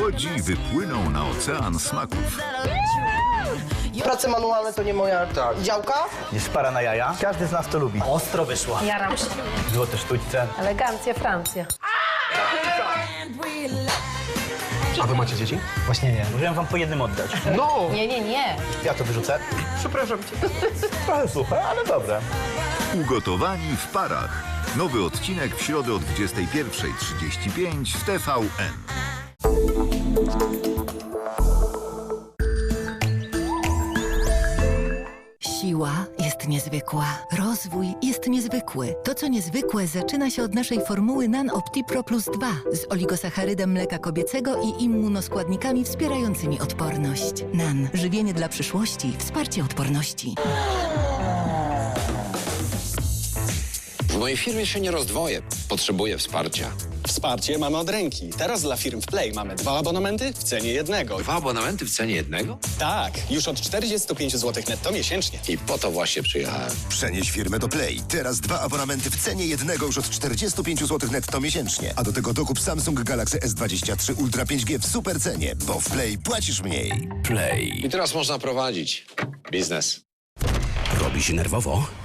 Łodzi wypłyną na ocean smaków. Prace manualne to nie moja działka. Jest para na jaja. Każdy z nas to lubi. Ostro wyszło. Jaram się. Złote sztućce. Elegancja, Francja. A wy macie dzieci? Właśnie nie. Możemy wam po jednym oddać. No! Nie, nie, nie. Ja to wyrzucę. Przepraszam cię. Trochę suche, ale dobre. Ugotowani w parach. Nowy odcinek w środę o 21.35 w TVN. Siła jest niezwykła, rozwój jest niezwykły. To, co niezwykłe, zaczyna się od naszej formuły NAN OptiPro Plus 2 z oligosacharydem mleka kobiecego i immunoskładnikami wspierającymi odporność. NAN. Żywienie dla przyszłości. Wsparcie odporności. Mojej firmie się nie rozdwoję. Potrzebuję wsparcia. Wsparcie mamy od ręki. Teraz dla firm w Play mamy dwa abonamenty w cenie jednego. Dwa abonamenty w cenie jednego? Tak, już od 45 zł netto miesięcznie. I po to właśnie przyjechałem. Przenieś firmę do Play. Teraz dwa abonamenty w cenie jednego już od 45 zł netto miesięcznie. A do tego dokup Samsung Galaxy S23 Ultra 5G w super cenie, bo w Play płacisz mniej. I teraz można prowadzić biznes. Robi się nerwowo?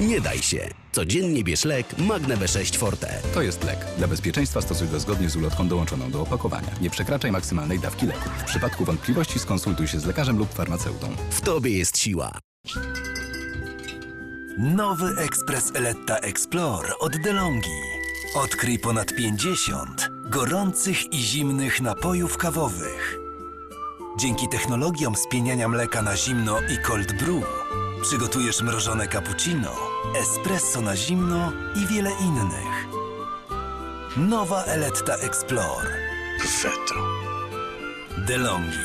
Nie daj się. Codziennie bierz lek Magne B6 Forte. To jest lek. Dla bezpieczeństwa stosuj go zgodnie z ulotką dołączoną do opakowania. Nie przekraczaj maksymalnej dawki leku. W przypadku wątpliwości skonsultuj się z lekarzem lub farmaceutą. W tobie jest siła. Nowy Ekspres Eletta Explore od DeLonghi. Odkryj ponad 50 gorących i zimnych napojów kawowych. Dzięki technologiom spieniania mleka na zimno i cold brew przygotujesz mrożone cappuccino, espresso na zimno i wiele innych. Nowa Eletta Explore. Perfetto. DeLonghi.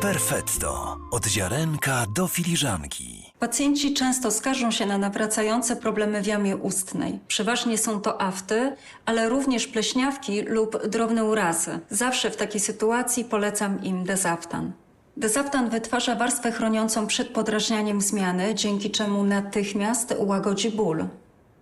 Perfetto. Od ziarenka do filiżanki. Pacjenci często skarżą się na nawracające problemy w jamie ustnej. Przeważnie są to afty, ale również pleśniawki lub drobne urazy. Zawsze w takiej sytuacji polecam im dezaptan. Dezaptan wytwarza warstwę chroniącą przed podrażnianiem zmiany, dzięki czemu natychmiast łagodzi ból.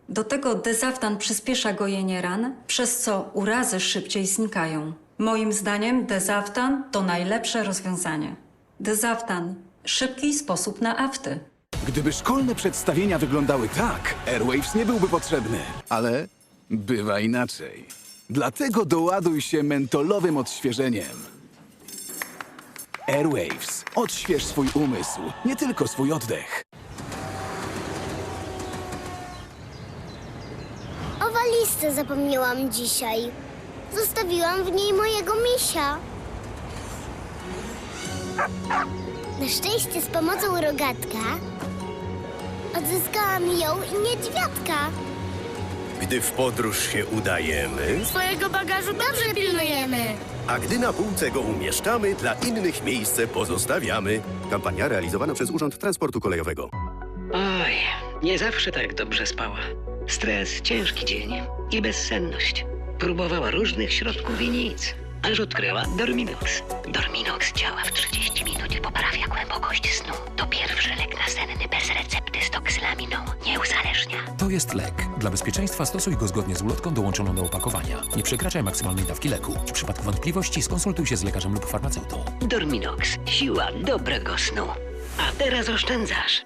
Do tego dezaptan przyspiesza gojenie ran, przez co urazy szybciej znikają. Moim zdaniem dezaptan to najlepsze rozwiązanie. Dezaptan. Szybki sposób na afty. Gdyby szkolne przedstawienia wyglądały tak, Airwaves nie byłby potrzebny. Ale bywa inaczej. Dlatego doładuj się mentolowym odświeżeniem. Airwaves. Odśwież swój umysł, nie tylko swój oddech. O walizce zapomniałam dzisiaj. Zostawiłam w niej mojego misia. Na szczęście z pomocą rogatka odzyskałam ją i niedźwiadka. Gdy w podróż się udajemy, Swojego bagażu dobrze pilnujemy. a gdy na półce go umieszczamy, dla innych miejsce pozostawiamy. Kampania realizowana przez Urząd Transportu Kolejowego. Oj, nie zawsze tak dobrze spała. Stres, ciężki dzień i bezsenność. Próbowała różnych środków i nic, aż odkryła Dorminox. Dorminox działa w 30 minut i poprawia głębokość snu. To pierwszy lek nasenny bez recepty z toksylaminą. Nie uzależnia. Jest lek. Dla bezpieczeństwa stosuj go zgodnie z ulotką dołączoną do opakowania. Nie przekraczaj maksymalnej dawki leku. W przypadku wątpliwości skonsultuj się z lekarzem lub farmaceutą. Dorminox. Siła dobrego snu. A teraz oszczędzasz.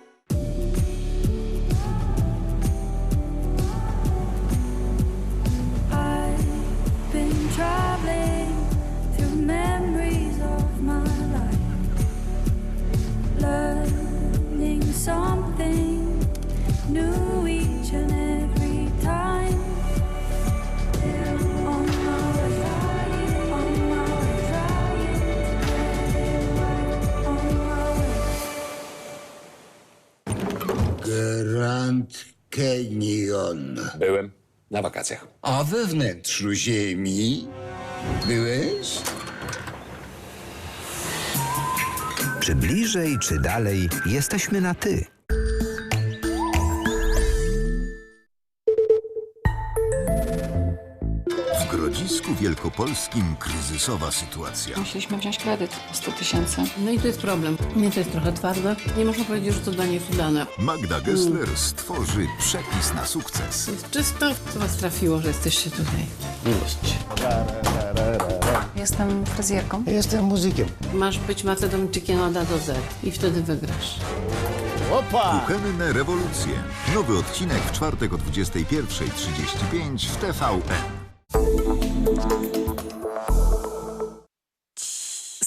Grand Canyon. Byłem na wakacjach. A we wnętrzu ziemi byłeś? Czy bliżej, czy dalej, jesteśmy na ty. Grodzisku Wielkopolskim kryzysowa sytuacja. Musieliśmy wziąć kredyt 100 tysięcy. No i to jest problem. Nie, to jest trochę twarde. Nie można powiedzieć, że to danie jest udane. Magda Gessler stworzy przepis na sukces. Jest czysto. Co was trafiło, że jesteście tutaj? Miłość. Jestem fryzjerką. Jestem muzykiem. Masz być Macedończykiem od A do Z i wtedy wygrasz. Kuchenne rewolucje. Nowy odcinek w czwartek o 21.35 w TVN.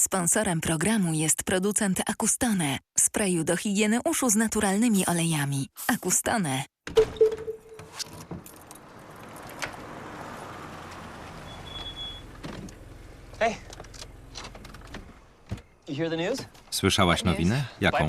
Sponsorem programu jest producent Akustone, sprayu do higieny uszu z naturalnymi olejami. Akustone. Słyszałaś nowinę? Jaką?